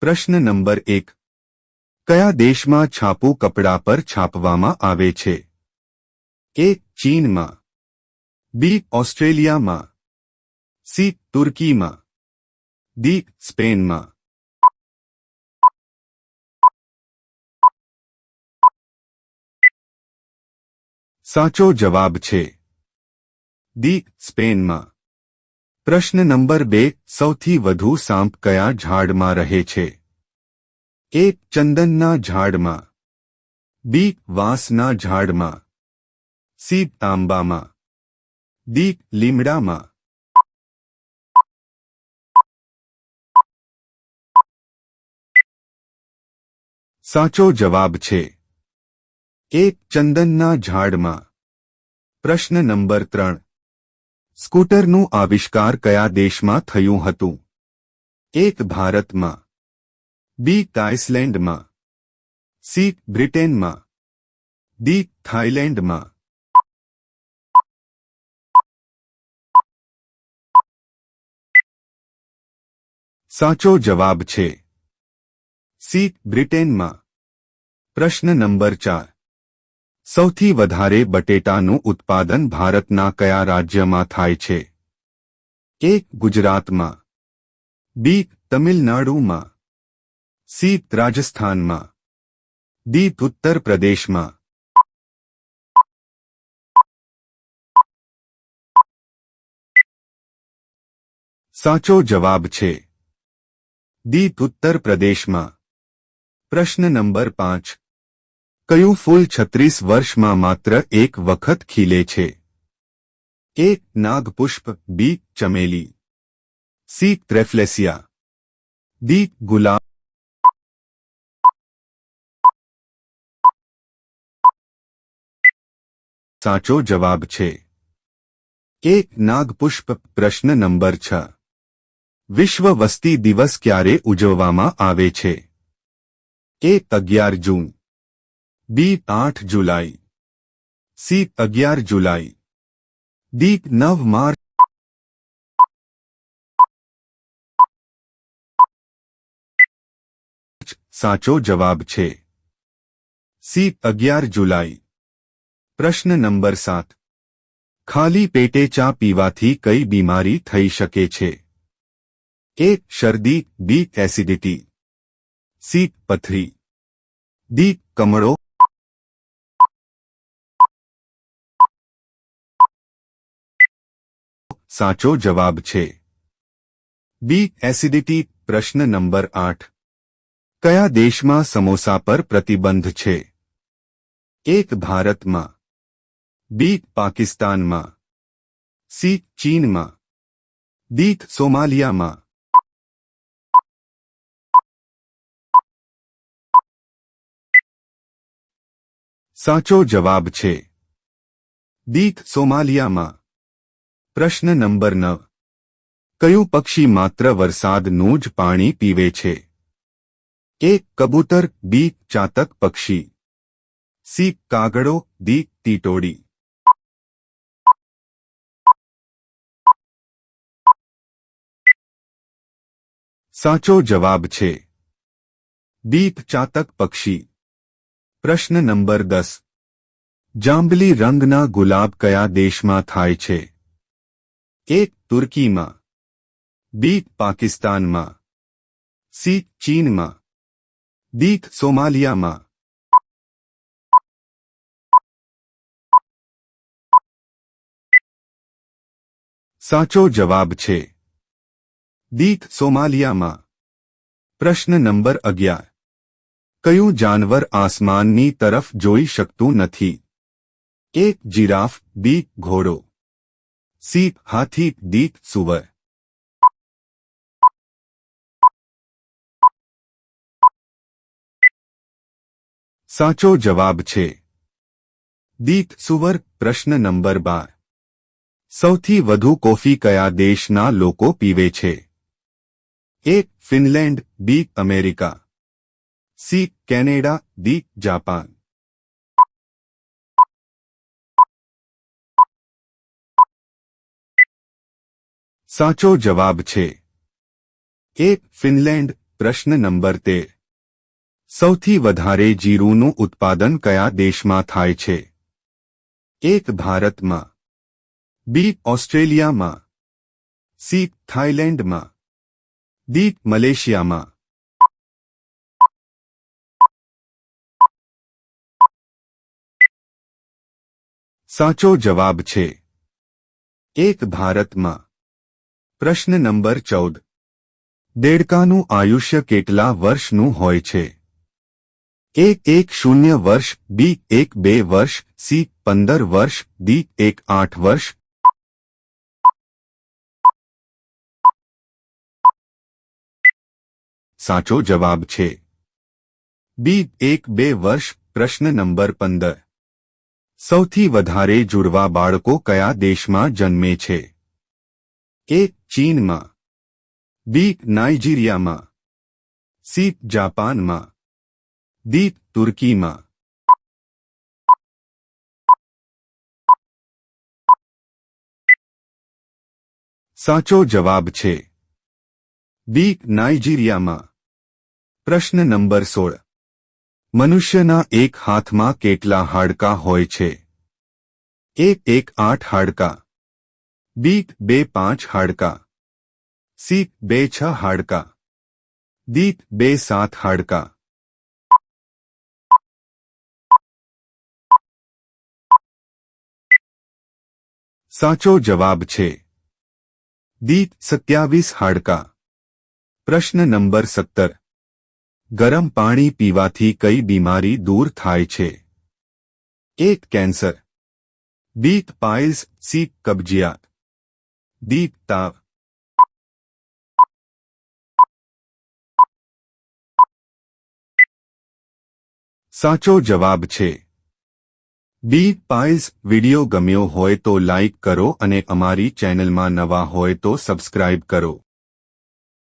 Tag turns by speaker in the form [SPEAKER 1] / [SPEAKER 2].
[SPEAKER 1] પ્રશ્ન નંબર એક. કયા દેશમાં છાપું કપડા પર છાપવામાં આવે છે? એ ચીનમાં? બી ઓસ્ટ્રેલિયામાં. સી તુર્કીમાં. દી સ્પેનમાં. સાચો જવાબ છે. દી સ્પેનમાં. પ્રશ્ન નંબર બે, સૌથી વધુ સાંપ કયા ઝાડમાં રહે છે? એ, ચંદનના ઝાડમાં. બી, વાંસના ઝાડમાં. સી, તાંબામાં. ડી, લીમડામાં. સાચો જવાબ છે. એ, ચંદનના ઝાડમાં. પ્રશ્ન નંબર ત્રણ સ્કૂટરનું આવિષ્કાર કયા દેશમાં થયું હતું? એક ભારતમાં, બી આઇસલેન્ડમાં, સી બ્રિટેનમાં, ડી થાઇલેન્ડમાં. સાચો જવાબ છે, સી બ્રિટેનમાં. પ્રશ્ન નંબર ચાર. સૌથી વધારે બટેટાનું ઉત્પાદન ભારતના કયા રાજ્યમાં થાય છે? એક ગુજરાતમાં. બી, તમિલનાડુમાં. સી, રાજસ્થાનમાં. દી ઉત્તર પ્રદેશમાં સાચો જવાબ છે. દી ઉત્તર પ્રદેશમાં પ્રશ્ન નંબર પાંચ. કયું ફૂલ છત્રીસ વર્ષમાં માત્ર એક વખત ખીલે છે? એક નાગપુષ્પ, બી, ચમેલી. સી, ત્રેફલેસિયા. દી ગુલાબ સાચો જવાબ છે. એક નાગપુષ્પ, પ્રશ્ન નંબર છ. વિશ્વ વસ્તી દિવસ ક્યારે ઉજવવામાં આવે છે? એ, અગિયાર જૂન. બી આઠ જુલાઈ. સી અગિયાર જુલાઈ. ડી નવ માર્ચ. સાચો જવાબ છે. સી અગિયાર જુલાઈ. પ્રશ્ન નંબર સાત. ખાલી પેટે ચા પીવાથી કઈ બીમારી થઈ શકે છે? એ શરદી, બી એસિડિટી. સી પથરી. ડી કમળો. સાચો જવાબ છે બી એસિડિટી પ્રશ્ન નંબર આઠ કયા દેશમાં સમોસા પર પ્રતિબંધ છે એક ભારતમાં બી પાકિસ્તાનમાં સી ચીનમાં ડી સોમાલિયામાં સાચો જવાબ છે ડી સોમાલિયામાં પ્રશ્ન નંબર નવ. કયું પક્ષી માત્ર વરસાદનું જ પાણી પીવે છે? એ, કબૂતર, બી, ચાતક પક્ષી. સી, કાગડો દી ટીટોડી સાચો જવાબ છે. દીપ ચાતક પક્ષી. પ્રશ્ન નંબર દસ. જાંબલી રંગના ગુલાબ કયા દેશમાં થાય છે? એક તુર્કીમાં બી પાકિસ્તાનમાં સી ચીનમાં ડી સોમાલિયામાં સાચો જવાબ છે દી સોમાલિયામાં પ્રશ્ન નંબર અગિયાર કયું જાનવર આસમાનની તરફ જોઈ શકતું નથી એક જીરાફ બી ઘોડો સી હાથી દી સુવર સાચો જવાબ છે દીત સુવર પ્રશ્ન નંબર બાર સૌથી વધુ કોફી કયા દેશના લોકો પીવે છે એક Finland B America C Canada D Japan સાચો જવાબ છે. એક, ફિનલેન્ડ, પ્રશ્ન નંબર તેર સૌથી વધારે જીરુનું ઉત્પાદન કયા દેશમાં થાય છે? એક, ભારતમાં. બી, ઓસ્ટ્રેલિયામાં. સી, થાઇલેન્ડમાં. દી મલેશિયામાં. સાચો જવાબ છે. એક, ભારતમાં. પ્રશ્ન નંબર ચૌદ. દેડકાનું આયુષ્ય કેટલા વર્ષનું હોય છે? એક એક શૂન્ય વર્ષ, બી એક બે વર્ષ, સી પંદર વર્ષ, ડી એક આઠ વર્ષ. સાચો જવાબ છે. બી એક બે વર્ષ, પ્રશ્ન નંબર પંદર. સૌથી વધારે જુડવા બાળકો કયા દેશમાં જન્મે છે? એ ચીનમાં બી નાઇજીરિયામાં સી જાપાનમાં ડી તુર્કીમાં સાચો જવાબ છે બી નાઇજીરિયામાં પ્રશ્ન નંબર સોળ મનુષ્યના એક હાથમાં કેટલા હાડકાં હોય છે એક એક આઠ હાડકાં બી બે પાંચ હાડકાં સી બે છ હાડકાં ડી બે સાત હાડકાં સાચો જવાબ છે દી સત્યાવીસ હાડકાં પ્રશ્ન નંબર સત્તર ગરમ પાણી પીવાથી કઈ બીમારી દૂર થાય છે એક કેન્સર બી પાઇલ્સ સી કબજિયાત તાવ સાચો જવાબ છે. બી પાઇલ્સ વિડિયો ગમ્યો હોય તો લાઇક કરો અને અમારી ચેનલમાં નવા હોય તો સબસ્ક્રાઇબ કરો.